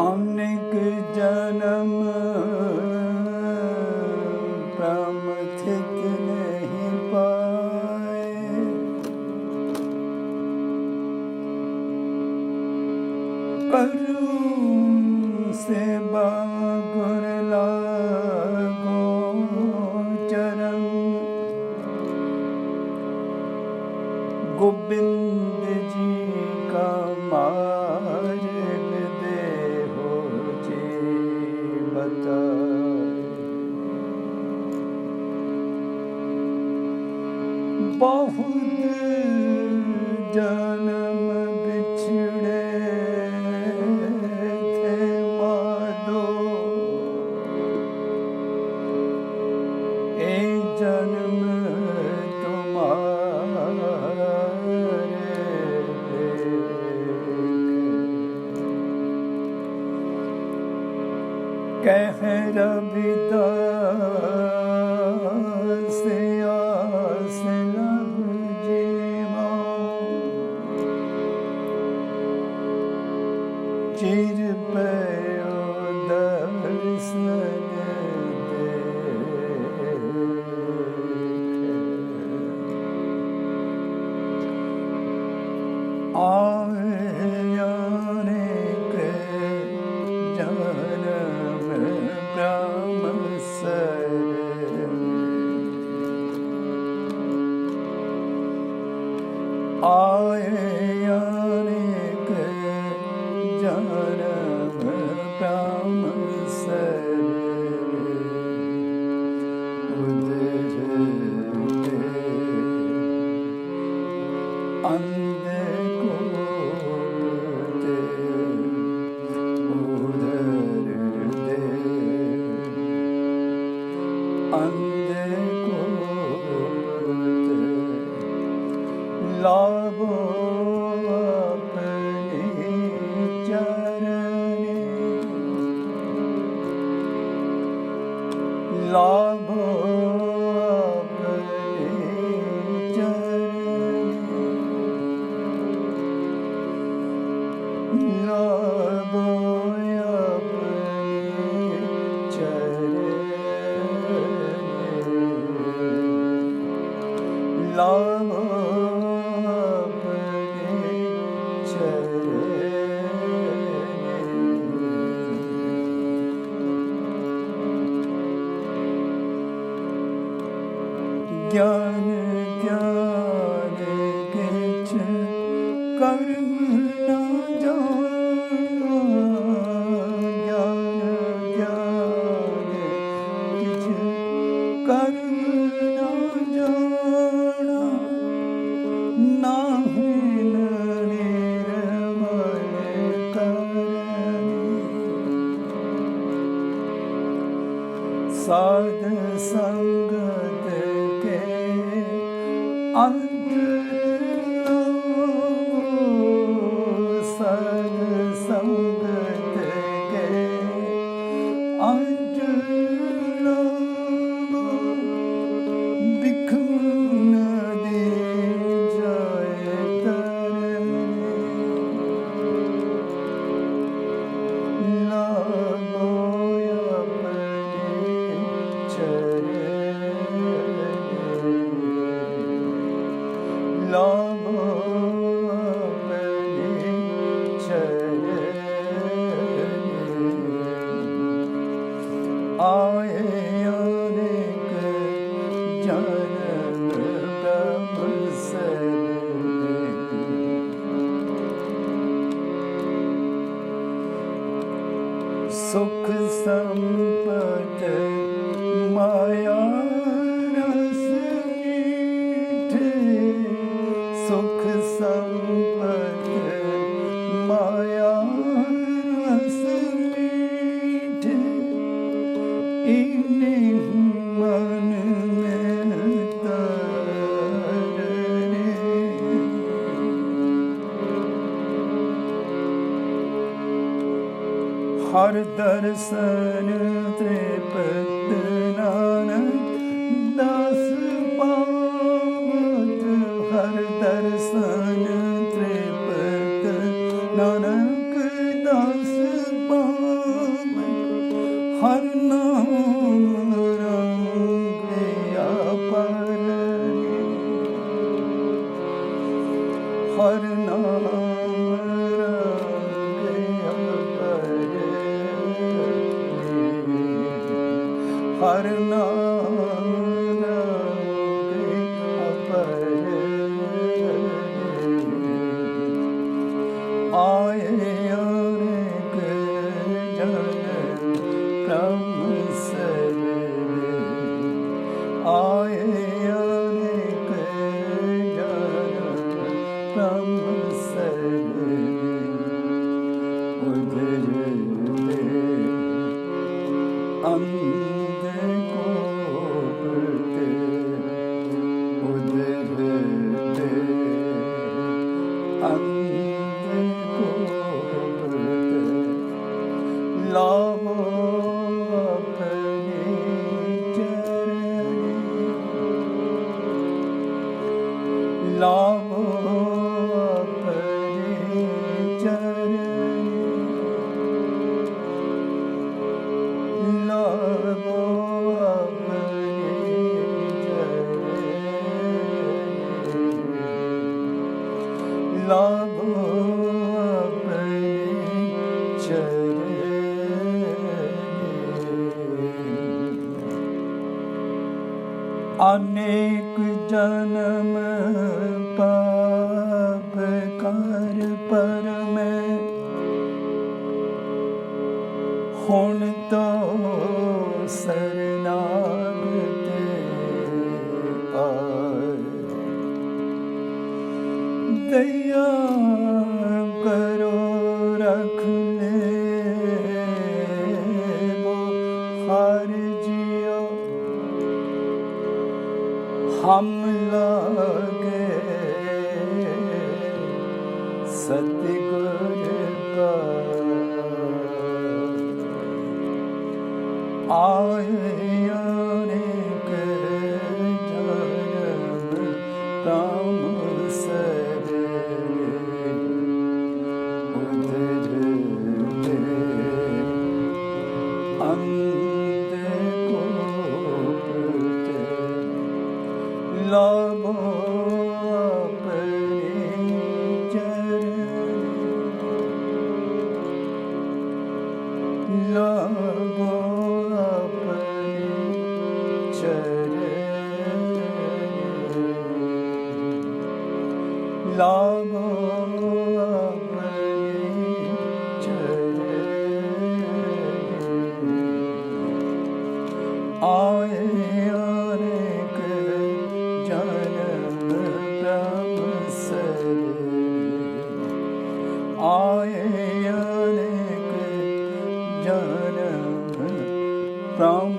अनेक जन्म प्रमथित नहीं पाए। करूं से अरु ਬਹੁਤ ਜਨਮ ਵਿਛੜੇ ਥੇ ਮਾਦੋ ਇਹ ਜਨਮ ਕਹਿ ਰਬਿਦਾ ਸੇ one. Gönül gönül geçir Karımın सुख सम्पत् माया ਹਰ ਦਰਸਨ ਤ੍ਰਿਪਤ ਨਾਨਕ ਦਸ ਪਾਵਤ ਹਰ ਦਰਸਨ ਤ੍ਰਿਪਤ ਨਾਨਕ ਦਸ ਪਾਵਤ ਹਰ ਨਾਮ ਲਾਭ ਪਰੇ ਚਰਨ ਲਾਭ ਲਾਭ ਆਪਣੇ ਚਰਨੇ ਅਨੇਕ ਜਨਮ ਦਇਆ ਕਰੋ ਰਖਨੇ ਬੁਖਾਰ ਜਿਓ ਹਮ ਲਾਗੇ ਸਤਿਗੁਰ Ram